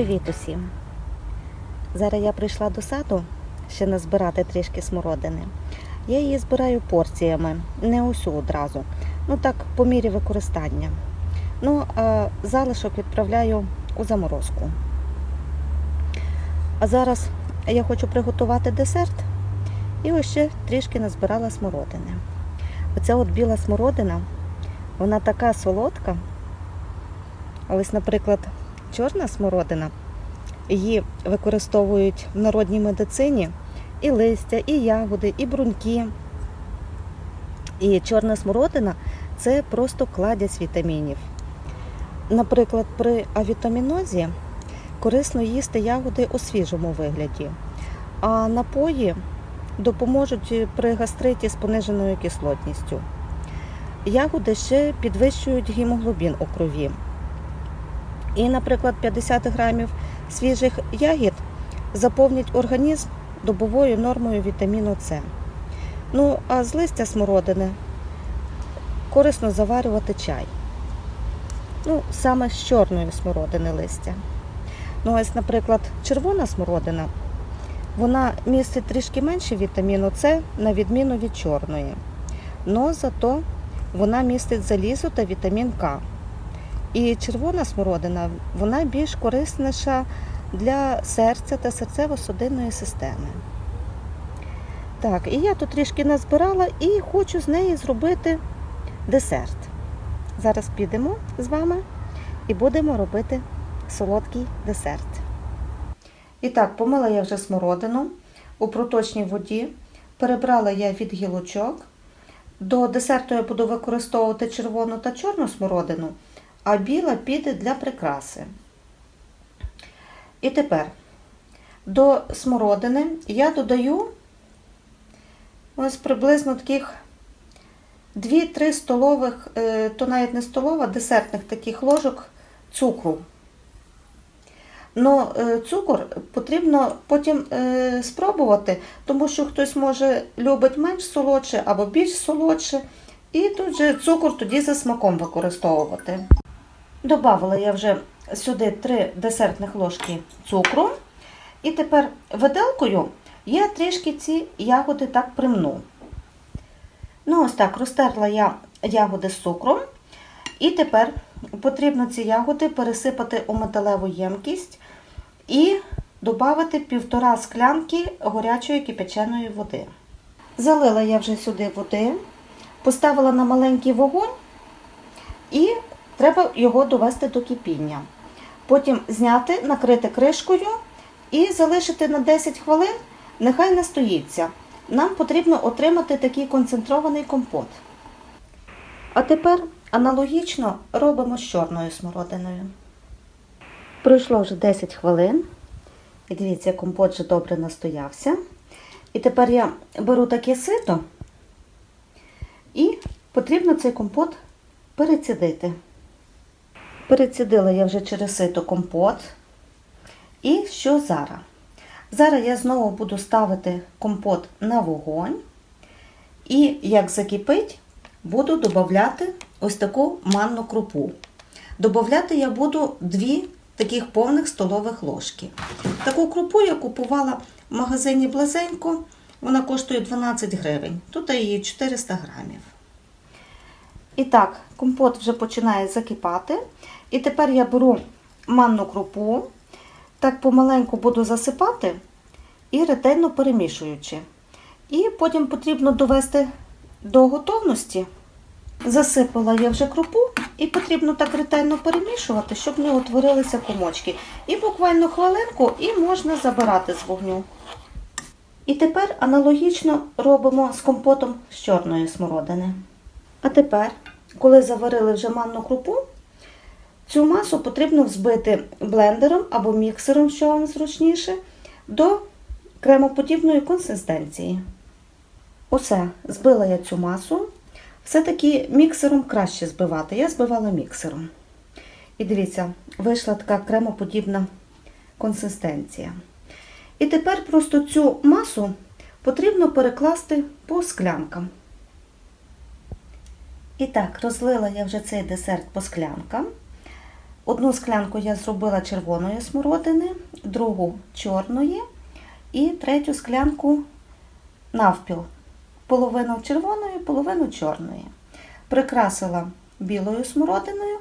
Привіт усім! Зараз я прийшла до саду ще назбирати трішки смородини. Я її збираю порціями, не усю одразу. Ну так, по мірі використання. Ну, а залишок відправляю у заморозку. А зараз я хочу приготувати десерт і ось ще трішки назбирала смородини. Оця от біла смородина, вона така солодка. Ось, наприклад, чорна смородина. Її використовують в народній медицині і листя, і ягоди, і бруньки. І чорна смородина це просто кладязь вітамінів. Наприклад, при авітамінозі корисно їсти ягоди у свіжому вигляді, а напої допоможуть при гастриті з пониженою кислотністю. Ягоди ще підвищують гемоглобін у крові. І, наприклад, 50 грамів свіжих ягід заповнять організм добовою нормою вітаміну С. Ну, а з листя смородини корисно заварювати чай. Ну, саме з чорної смородини листя. Ну, ось, наприклад, червона смородина, вона містить трішки менше вітаміну С, на відміну від чорної. Но зато вона містить залізо та вітамін К. І червона смородина вона більш корисніша для серця та серцево-судинної системи. Так, і я тут трішки назбирала і хочу з неї зробити десерт. Зараз підемо з вами і будемо робити солодкий десерт. І так, помила я вже смородину у проточній воді, перебрала я від гілочок. До десерту я буду використовувати червону та чорну смородину а біла піде для прикраси. І тепер до смородини я додаю ось приблизно таких 2-3 столових, е, то навіть не столова, десертних таких ложок цукру. Но е, цукор потрібно потім е, спробувати, тому що хтось може любить менш солодше або більш солодше. І тут же цукор тоді за смаком використовувати. Добавила я вже сюди 3 десертних ложки цукру. І тепер виделкою я трішки ці ягоди так примну. Ну, ось так, розтерла я ягоди з цукром. І тепер потрібно ці ягоди пересипати у металеву ємкість і додати півтора склянки горячої кипяченої води. Залила я вже сюди води, поставила на маленький вогонь і Треба його довести до кипіння. Потім зняти, накрити кришкою і залишити на 10 хвилин, нехай настоїться. Нам потрібно отримати такий концентрований компот. А тепер аналогічно робимо з чорною смородиною. Пройшло вже 10 хвилин. І дивіться, компот вже добре настоявся. І тепер я беру таке сито і потрібно цей компот перецідити. Перецідила я вже через сито компот. І що зараз? Зараз я знову буду ставити компот на вогонь. І, як закипить, буду додати ось таку манну крупу. Добавляти я буду 2 таких повних столових ложки. Таку крупу я купувала в магазині Близенько, вона коштує 12 гривень. Тут її 400 грамів. І так, компот вже починає закипати. І тепер я беру манну крупу, так помаленьку буду засипати і ретельно перемішуючи. І потім потрібно довести до готовності. Засипала я вже крупу і потрібно так ретельно перемішувати, щоб не утворилися комочки. І буквально хвилинку і можна забирати з вогню. І тепер аналогічно робимо з компотом з чорної смородини. А тепер, коли заварили вже манну крупу, цю масу потрібно взбити блендером або міксером, що вам зручніше, до кремоподібної консистенції. Усе, збила я цю масу. Все-таки міксером краще збивати. Я збивала міксером. І дивіться, вийшла така кремоподібна консистенція. І тепер просто цю масу потрібно перекласти по склянкам. І так, розлила я вже цей десерт по склянкам. Одну склянку я зробила червоної смородини, другу чорної і третю склянку навпіл. Половину червоної, половину чорної. Прикрасила білою смородиною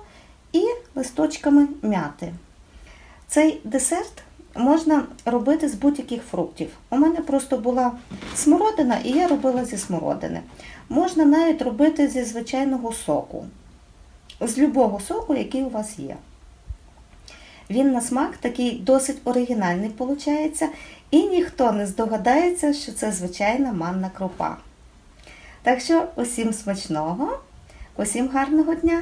і листочками мяти. Цей десерт можна робити з будь-яких фруктів. У мене просто була смородина, і я робила зі смородини. Можна навіть робити зі звичайного соку, з любого соку, який у вас є. Він на смак такий досить оригінальний виходить, і ніхто не здогадається, що це звичайна манна крупа. Так що усім смачного, усім гарного дня!